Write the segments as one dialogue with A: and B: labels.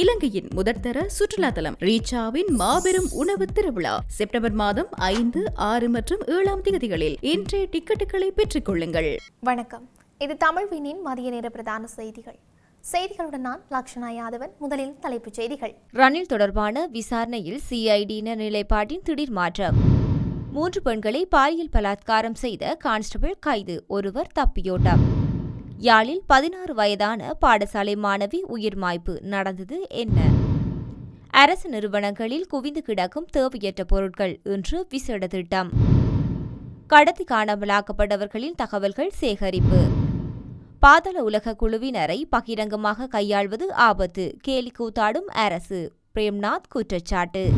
A: இலங்கையின் முதற்தர சுற்றுலா தலம் ரீச்சாவின் மாபெரும் உணவு திருவிழா. செப்டம்பர் மாதம் ஐந்து ஆறு மற்றும் ஏழாம் தேதிகளில் இன்றைய டிக்கெட்டுகளை பெற்றுக் கொள்ளுங்கள்.
B: வணக்கம். இது தமிழ்வினின் மதிய நேர பிரதான செய்திகள். செய்திகளுடன் நான் லக்ஷனா யாதவன். முதலில் தலைப்புச் செய்திகள்.
C: ரணில் தொடர்பான விசாரணையில் சிஐடியினர் நிலைப்பாட்டின் திடீர் மாற்றம். மூன்று பெண்களை பாலியல் பலாத்காரம் செய்த கான்ஸ்டபிள் கைது. ஒருவர் தப்பியோட்டம். யாழில் பதினாறு வயதான பாடசாலை மாணவி உயிர் மாய்ப்பு நடந்தது என்ன? அரசு நிறுவனங்களில் குவிந்து கிடக்கும் தேவையற்ற பொருட்கள் இன்று விசேட திட்டம். கடத்தி காணாமலாக்கப்பட்டவர்களின் தகவல்கள் சேகரிப்பு. பாதாள உலக குழுவினரை பகிரங்கமாக கையாள்வது ஆபத்து கேலி கூத்தாடும் அரசு பிரேம்நாத் குற்றச்சாட்டு.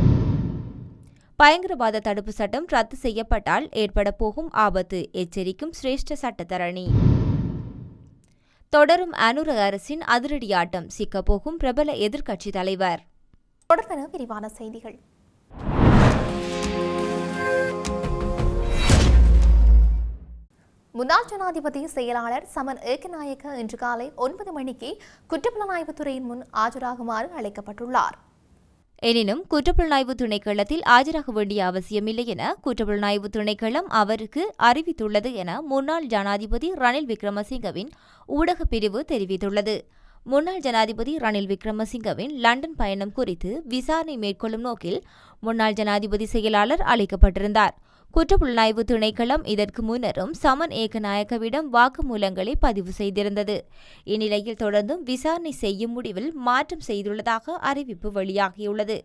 C: பயங்கரவாத தடுப்பு சட்டம் ரத்து செய்யப்பட்டால் ஏற்பட போகும் ஆபத்து எச்சரிக்கும் சிரேஷ்ட சட்டத்தரணி. தொடரும் அனுர அரசின் அதிரடியாட்டம். சிக்கப்போகும் பிரபல எதிர்க்கட்சி தலைவர்.
B: தொடர்பென விரிவான செய்திகள். முன்னாள் ஜனாதிபதி செயலாளர் சமன் ஏகநாயக்க இன்று காலை ஒன்பது மணிக்கு குற்றப்புலனாய்வுத்துறையின் முன் ஆஜராகுமாறு அழைக்கப்பட்டுள்ளார்.
C: எனினும் குற்றப்புலனாய்வு திணைக்களத்தில் ஆஜராக வேண்டிய அவசியமில்லை என குற்றப்புலனாய்வு திணைக்களம் அவருக்கு அறிவித்துள்ளது என முன்னாள் ஜனாதிபதி ரணில் விக்ரமசிங்கவின் ஊடகப் பிரிவு தெரிவித்துள்ளது. முன்னாள் ஜனாதிபதி ரணில் விக்ரமசிங்கவின் லண்டன் பயணம் குறித்து விசாரணை மேற்கொள்ளும் நோக்கில் முன்னாள் ஜனாதிபதி செயலாளர் அழைக்கப்பட்டிருந்தார். குற்றப்புலனாய்வு திணைக்களம் இதற்கு முன்னரும் சமன் ஏகநாயக்கவிடம் வாக்குமூலங்களை பதிவு செய்திருந்தது. இந்நிலையில் தொடர்ந்தும் விசாரணை செய்யும் முடிவில் மாற்றம் செய்துள்ளதாக அறிவிப்பு வெளியாகியுள்ளது.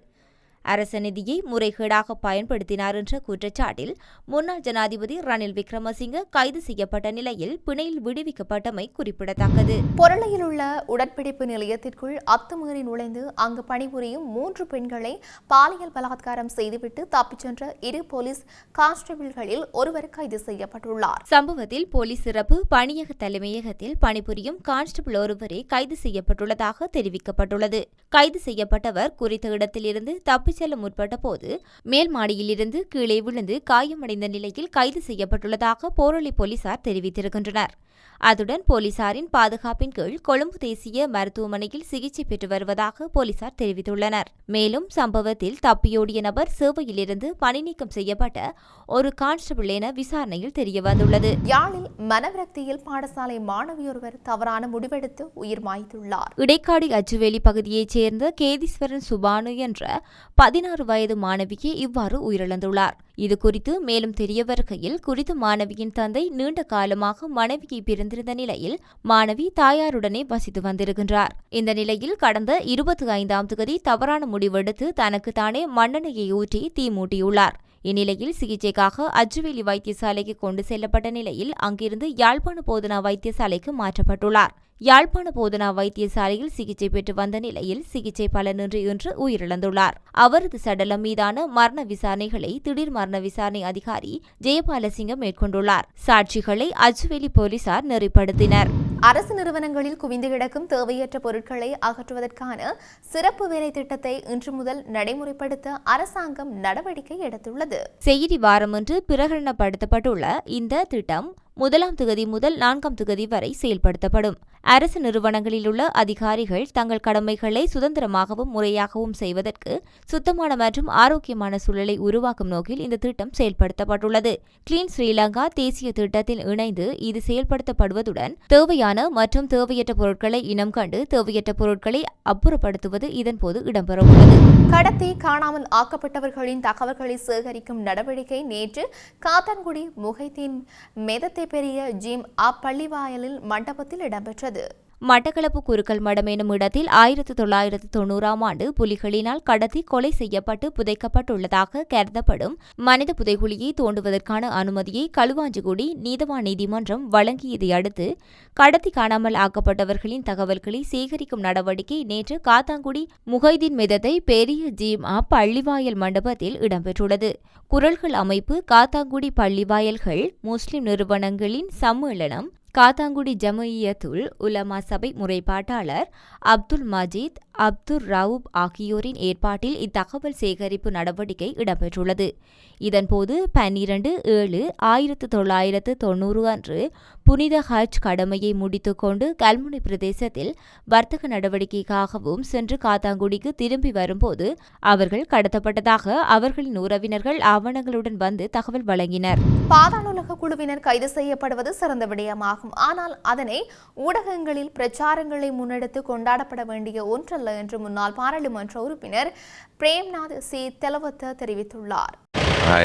C: அரச நிதியை முறைகேடாக பயன்படுத்தினார் என்ற குற்றச்சாட்டில் முன்னாள் ஜனாதிபதி ரணில் விக்ரமசிங்க கைது செய்யப்பட்ட நிலையில் பிணையில் விடுவிக்கப்பட்டமை குறிப்பிடத்தக்கது.
B: பொருளையில் உள்ள உடற்பிடிப்பு நிலையத்திற்குள் அத்துமீறி நுழைந்து அங்கு பணிபுரியும் மூன்று பெண்களை பாலியல் பலாத்காரம் செய்துவிட்டு தப்பிச் சென்ற இரு போலீஸ் கான்ஸ்டபிள்களில் ஒருவர் கைது செய்யப்பட்டுள்ளார்.
C: சம்பவத்தில் போலீஸ் சிறப்பு பணியக தலைமையகத்தில் பணிபுரியும் கான்ஸ்டபிள் ஒருவரே கைது செய்யப்பட்டுள்ளதாக தெரிவிக்கப்பட்டுள்ளது. கைது செய்யப்பட்டவர் குறித்த இடத்திலிருந்து தப்பிச் செல்ல முற்பட்ட போது மேல் மாடியிலிருந்து கீழே விழுந்து காயமடைந்த நிலையில் கைது செய்யப்பட்டுள்ளதாக போரளி போலீசார் தெரிவித்திருக்கின்றனர். அதுடன் போலீசாரின் பாதுகாப்பின் கீழ் கொழும்பு தேசிய மருத்துவமனையில் சிகிச்சை பெற்று வருவதாக போலீசார் தெரிவித்துள்ளனர். மேலும் சம்பவத்தில் தப்பியோடிய நபர் சேவையிலிருந்து பணிநீக்கம் செய்யப்பட்ட ஒரு கான்ஸ்டபிள் என விசாரணையில் தெரியவந்துள்ளது.
B: யாழில் மனவிரக்தியில் பாடசாலை மாணவியொருவர் தவறான முடிவெடுத்து உயிர் மாய்த்துள்ளார்.
C: இடைக்காடி அச்சுவேலி பகுதியைச் சேர்ந்த கேதீஸ்வரன் சுபானு என்ற பதினாறு வயது மாணவிக்கு இவ்வாறு உயிரிழந்துள்ளார். இது குறித்து மேலும் தெரிய வருகையில் குறித்த மாணவியின் தந்தை நீண்ட காலமாக மனைவியை பிரிந்திருந்த நிலையில் மாணவி தாயாருடனே வசித்து வந்திருக்கின்றார். இந்த நிலையில் கடந்த இருபத்தி ஐந்தாம் தேதி தவறான முடிவெடுத்து தனக்கு தானே மண்ணெண்ணெயை ஊற்றி தீ மூட்டியுள்ளார். இந்நிலையில் சிகிச்சைக்காக அஜுவேலி வைத்தியசாலைக்கு கொண்டு செல்லப்பட்ட நிலையில் அங்கிருந்து யாழ்ப்பாண போதனா வைத்தியசாலைக்கு மாற்றப்பட்டுள்ளார். யாழ்ப்பாண போதனா வைத்தியசாலையில் சிகிச்சை பெற்று வந்த நிலையில் சிகிச்சை பலனின்றி இன்று உயிரிழந்துள்ளார். அவரது சடலம் மீதான மரண விசாரணைகளை திடீர் மரண விசாரணை அதிகாரி ஜெயபாலசிங்கம் மேற்கொண்டுள்ளார். சாட்சிகளை அஜுவேலி போலீசார் நெறிப்படுத்தினர்.
B: அரசு நிறுவனங்களில் குவிந்து கிடக்கும் தேவையற்ற பொருட்களை அகற்றுவதற்கான சிறப்பு வேலை திட்டத்தை இன்று முதல் நடைமுறைப்படுத்த அரசாங்கம் நடவடிக்கை எடுத்துள்ளது.
C: செய்தி வாரமன்று பிரகடனப்படுத்தப்பட்டுள்ள இந்த திட்டம் முதலாம் தொகுதி முதல் நான்காம் தொகுதி வரை செயல்படுத்தப்படும். அரசு நிறுவனங்களில் உள்ள அதிகாரிகள் தங்கள் கடமைகளை சுதந்திரமாகவும் முறையாகவும் செய்வதற்கு சுத்தமான மற்றும் ஆரோக்கியமான சூழலை உருவாக்கும் நோக்கில் இந்த திட்டம் செயல்படுத்தப்பட்டுள்ளது. கிளீன் ஸ்ரீலங்கா தேசிய திட்டத்தில் இணைந்து இது செயல்படுத்தப்படுவதுடன் தேவையான மற்றும் தேவையற்ற பொருட்களை இனம் கண்டு தேவையற்ற பொருட்களை அப்புறப்படுத்துவது இதன்போது இடம்பெறவுள்ளது.
B: கடத்தி காணாமல் ஆக்கப்பட்டவர்களின் தகவல்களை சேகரிக்கும் நடவடிக்கை நேற்று காத்தான்குடி முகைத்தின் மெதத்தை பெரிய ஜிம் அப்பள்ளிவாயலில் மண்டபத்தில் இடம்பெற்றது.
C: மட்டக்களப்பு குறுக்கல் மடம் எனும் இடத்தில் ஆயிரத்து தொள்ளாயிரத்து தொன்னூறாம் ஆண்டு புலிகளினால் கடத்தி கொலை செய்யப்பட்டு புதைக்கப்பட்டுள்ளதாக கருதப்படும் மனித புதைகுழியை தோண்டுவதற்கான அனுமதியை களுவாஞ்சிகுடி நீதவான் நீதிமன்றம் வழங்கியதை அடுத்து கடத்தி காணாமல் ஆக்கப்பட்டவர்களின் தகவல்களை சேகரிக்கும் நடவடிக்கை நேற்று காத்தாங்குடி முகைதீன் மிதத்தை பெரிய ஜீம் ஆ பள்ளிவாயல் மண்டபத்தில் இடம்பெற்றுள்ளது. குரல்கள் அமைப்பு காத்தாங்குடி பள்ளிவாயல்கள் முஸ்லிம் நிறுவனங்களின் சம்மேளனம் காத்தாங்குடி ஜமஇயத்துல் உலமா சபை முறைப்பாட்டாளர் அப்துல் மஜீத் அப்துர் ரவுப் ஆகியோரின் ஏற்பாட்டில் இத்தகவல் சேகரிப்பு நடவடிக்கை இடம்பெற்றுள்ளது. இதன்போது பன்னிரண்டு ஏழு ஆயிரத்து தொள்ளாயிரத்து தொன்னூறு அன்று புனித ஹஜ் கடமையை முடித்துக்கொண்டு கல்முனை பிரதேசத்தில் வர்த்தக நடவடிக்கைக்காகவும் சென்று காத்தாங்குடிக்கு திரும்பி வரும்போது அவர்கள் கடத்தப்பட்டதாக அவர்களின் உறவினர்கள் ஆவணங்களுடன் வந்து தகவல் வழங்கினர்.
B: பாதாளுலக குழுவினர் கைது செய்யப்படுவது சிறந்த விடயமாகும். ஆனால் அதனை ஊடகங்களில் பிரச்சாரங்களை முன்னெடுத்து கொண்டாடப்பட வேண்டிய அல்ல என்று முன்னாள் பாராளுமன்ற உறுப்பினர் பிரேம்நாத் சி. தெலவத்த தெரிவித்துள்ளார்.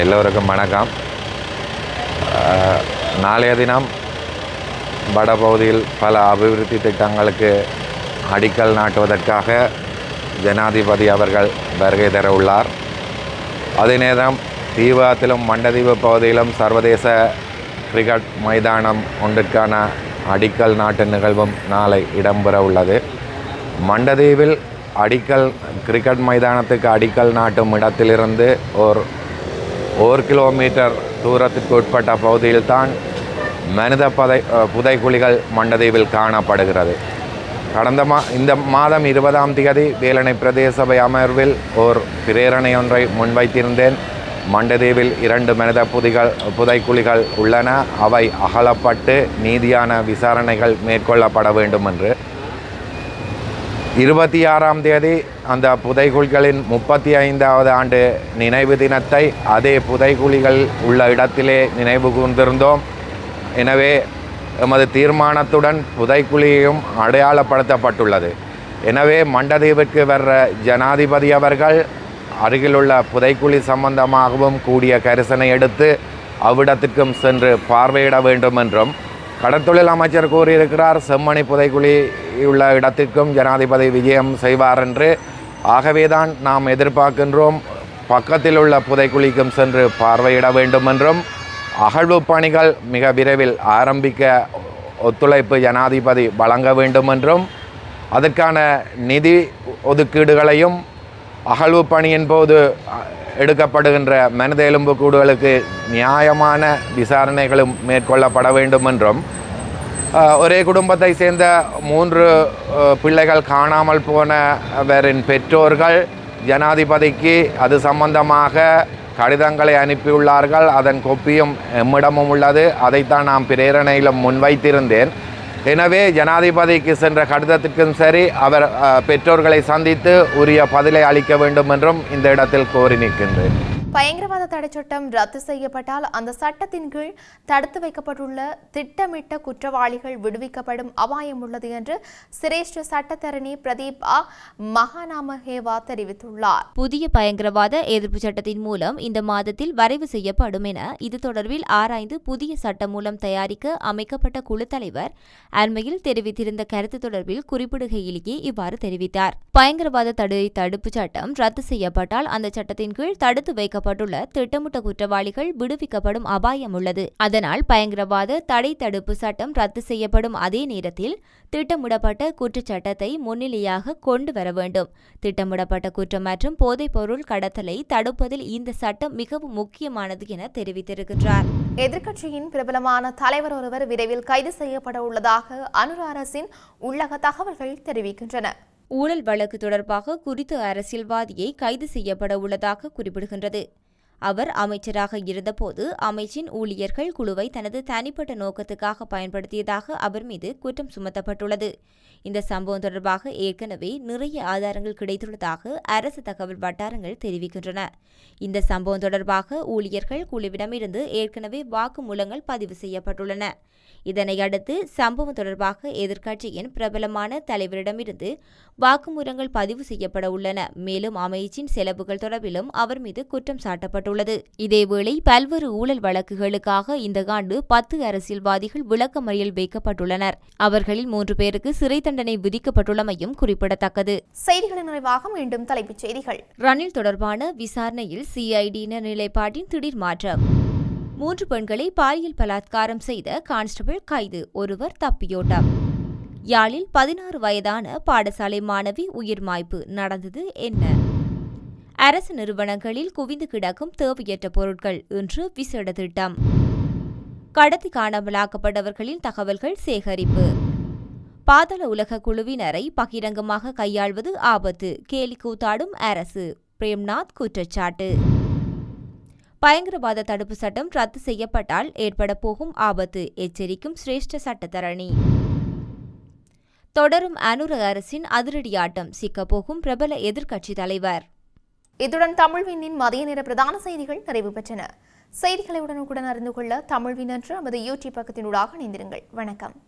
D: எல்லோருக்கும் வணக்கம். நாளைய தினம் வடபகுதியில் பல அபிவிருத்தி திட்டங்களுக்கு அடிக்கல் நாட்டுவதற்காக ஜனாதிபதி அவர்கள் வருகை தர உள்ளார் அதே நேரம் தீவாத்திலும் மண்டதீவு பகுதியிலும் சர்வதேச கிரிக்கெட் மைதானம் ஒன்றுக்கான அடிக்கல் நாட்டு நிகழ்வும் நாளை இடம்பெற உள்ளது மண்டதீவில் அடிக்கல் கிரிக்கெட் மைதானத்துக்கு அடிக்கல் நாட்டும் இடத்திலிருந்து ஒரு ஒரு கிலோமீட்டர் தூரத்திற்கு உட்பட்ட பகுதியில்தான் மனித பதை புதைக்குழிகள் மண்டதீவில் காணப்படுகிறது. கடந்த மா இந்த மாதம் இருபதாம் தேதி வேலனை பிரதேச சபை அமர்வில் ஓர் பிரேரணை ஒன்றை முன்வைத்திருந்தேன். மண்டதீவில் இரண்டு மனித புதிகள் புதைக்குழிகள் உள்ளன. அவை அகலப்பட்டு நீதியான விசாரணைகள் மேற்கொள்ளப்பட வேண்டும் என்று இருபத்தி ஆறாம் தேதி அந்த புதைகுழிகளின் முப்பத்தி ஐந்தாவது ஆண்டு நினைவு தினத்தை அதே புதைகுழிகள் உள்ள இடத்திலே நினைவு கூர்ந்திருந்தோம். எனவே எமது தீர்மானத்துடன் புதைக்குழியும் அடையாளப்படுத்தப்பட்டுள்ளது. எனவே மண்டதீவிற்கு வர்ற ஜனாதிபதி அவர்கள் அருகிலுள்ள புதைக்குழி சம்பந்தமாகவும் கூடிய கரிசனை எடுத்து அவ்விடத்திற்கும் சென்று பார்வையிட வேண்டும் என்றும் கடற்தொழில் அமைச்சர் கூறியிருக்கிறார் செம்மணி புதைக்குழி உள்ள இடத்திற்கும் ஜனாதிபதி விஜயம் செய்வார் என்று. ஆகவேதான் நாம் எதிர்பார்க்கின்றோம் பக்கத்தில் உள்ள புதைக்குழிக்கும் சென்று பார்வையிட வேண்டும் என்றும். அகழ்வு பணிகள் மிக விரைவில் ஆரம்பிக்க ஒத்துழைப்பு ஜனாதிபதி வழங்க வேண்டும் என்றும். அதற்கான நிதி ஒதுக்கீடுகளையும் அகழ்வு பணியின் போது எடுக்கப்படுகின்ற மனித எலும்புக்கூடுகளுக்கு நியாயமான விசாரணைகளும் மேற்கொள்ளப்பட வேண்டும் என்றும் ஒரே குடும்பத்தை சேர்ந்த மூன்று பிள்ளைகள் காணாமல் போனவரின் பெற்றோர்கள் ஜனாதிபதிக்கு அது சம்பந்தமாக கடிதங்களை அனுப்பியுள்ளார்கள். அதன் கொப்பியும் எம்மிடமும் உள்ளது. அதைத்தான் நாம் பிரேரணையிலும் முன்வைத்திருந்தேன். எனவே ஜனாதிபதிக்கு சென்ற கடிதத்திற்கும் சரி அவர் பெற்றோர்களை சந்தித்து உரிய பதிலை அளிக்க வேண்டும் என்றும் இந்த இடத்தில் கோரி நிற்கின்றேன்.
B: பயங்கரவாத தடை சட்டம் ரத்து செய்யப்பட்டால் அந்த சட்டத்தின் கீழ் தடுத்து வைக்கப்பட்டுள்ள திட்டமிட்ட குற்றவாளிகள் விடுவிக்கப்படும் அபாயம் உள்ளது என்று சிரேஷ்ட சட்டத்தரணி பிரதீபா மகாநாமஹேவா தெரிவித்துள்ளார்.
C: புதிய பயங்கரவாத எதிர்ப்பு சட்டத்தின் மூலம் இந்த மாதத்தில் வரைவு செய்யப்படும் என இது தொடர்பில் ஆராய்ந்து புதிய சட்டம் மூலம் தயாரிக்க அமைக்கப்பட்ட குழு தலைவர் அண்மையில் தெரிவித்திருந்த கருத்து தொடர்பில் குறிப்பிடுகையிலேயே இவ்வாறு தெரிவித்தார். பயங்கரவாத தடை தடுப்பு சட்டம் ரத்து செய்யப்பட்டால் அந்த சட்டத்தின் கீழ் தடுத்து வைக்கப்பட்ட வைக்கப்பட்டுள்ள திட்டமிட்ட குற்றவாளிகள் விடுவிக்கப்படும் அபாயம் உள்ளது. அதனால் பயங்கரவாத தடை தடுப்பு சட்டம் ரத்து செய்யப்படும் அதே நேரத்தில் திட்டமிடப்பட்ட குற்றச்சட்டத்தை முன்னிலையாக கொண்டு வர வேண்டும். திட்டமிடப்பட்ட குற்றம் மற்றும் போதைப்பொருள் கடத்தலை தடுப்பதில் இந்த சட்டம் மிகவும் முக்கியமானது என தெரிவித்திருக்கின்றார்.
B: எதிர்க்கட்சியின் பிரபலமான தலைவர் ஒருவர் விரைவில் கைது செய்யப்பட உள்ளதாக அனுர அரசின் உள்ளக தகவல்கள் தெரிவிக்கின்றன.
C: ஊழல் வழக்கு தொடர்பாக குறித்த அரசியல்வாதியை கைது செய்யப்பட உள்ளதாக குறிப்பிடுகின்றது. அவர் அமைச்சராக இருந்தபோது அமைச்சின் ஊழியர்கள் குழுவை தனது தனிப்பட்ட நோக்கத்துக்காக பயன்படுத்தியதாக அவர் மீது குற்றம் சுமத்தப்பட்டுள்ளது. இந்த சம்பவம் தொடர்பாக ஏற்கனவே நிறைய ஆதாரங்கள் கிடைத்துள்ளதாக அரசு தகவல் வட்டாரங்கள் தெரிவிக்கின்றன. இந்த சம்பவம் தொடர்பாக ஊழியர்கள் குழுவிடமிருந்து ஏற்கனவே வாக்குமூலங்கள் பதிவு செய்யப்பட்டுள்ளன. இதனையடுத்து சம்பவம் தொடர்பாக எதிர்க்கட்சியின் பிரபலமான தலைவரிடமிருந்து வாக்குமூலங்கள் பதிவு செய்யப்பட உள்ளன. மேலும் அமைச்சின் செலவுகள் தொடர்பிலும் அவர் மீது குற்றம் சாட்டப்பட்டுள்ளது. இதேவேளை பல்வேறு ஊழல் வழக்குகளுக்காக இந்த ஆண்டு பத்து அரசியல்வாதிகள் விளக்கமறியல் வைக்கப்பட்டுள்ளனர். அவர்களில் மூன்று பேருக்கு சிறை தண்டனை விதிக்கப்பட்டுள்ளமையும் குறிப்பிடத்தக்கது.
B: செய்திகளின் நிறைவாக மீண்டும் தலைப்புச் செய்திகள்.
C: ரணில் தொடர்பான விசாரணையில் சிஐடியினர் நிலைப்பாட்டின் திடீர் மாற்றம். மூன்று பெண்களை பாலியல் பலாத்காரம் செய்த கான்ஸ்டபிள் கைது ஒருவர் தப்பியோட்டம். யாழில் பதினாறு வயதான பாடசாலை மாணவி உயிர் மாய்ப்பு நடந்தது என்ன? அரசு நிறுவனங்களில் குவிந்து கிடக்கும் தேவையற்ற பொருட்கள் இன்று விசேட திட்டம். கடத்தி காணாமலாக்கப்பட்டவர்களின் தகவல்கள் சேகரிப்பு. பாதாள உலக குழுவினரை பகிரங்கமாக கையாள்வது ஆபத்து கேலி கூத்தாடும் அரசு. பிரேம்நாத் குற்றச்சாட்டு. பயங்கரவாத தடுப்பு சட்டம் ரத்து செய்யப்பட்டால் ஏற்பட போகும் ஆபத்து எச்சரிக்கும் சிரேஷ்ட சட்டத்தரணி. தொடரும் அனுர அரசின் அதிரடியாட்டம் சிக்கப்போகும் பிரபல எதிர்க்கட்சித் தலைவர்.
B: இத்துடன் தமிழ்வினின் மதிய நேர பிரதான செய்திகள் நிறைவு பெற்றன. செய்திகளை உடனுக்குடன் அறிந்து கொள்ள தமிழ்வின் என்று நமது யூடியூப் பக்கத்தினூடாக இணைந்திருங்கள். வணக்கம்.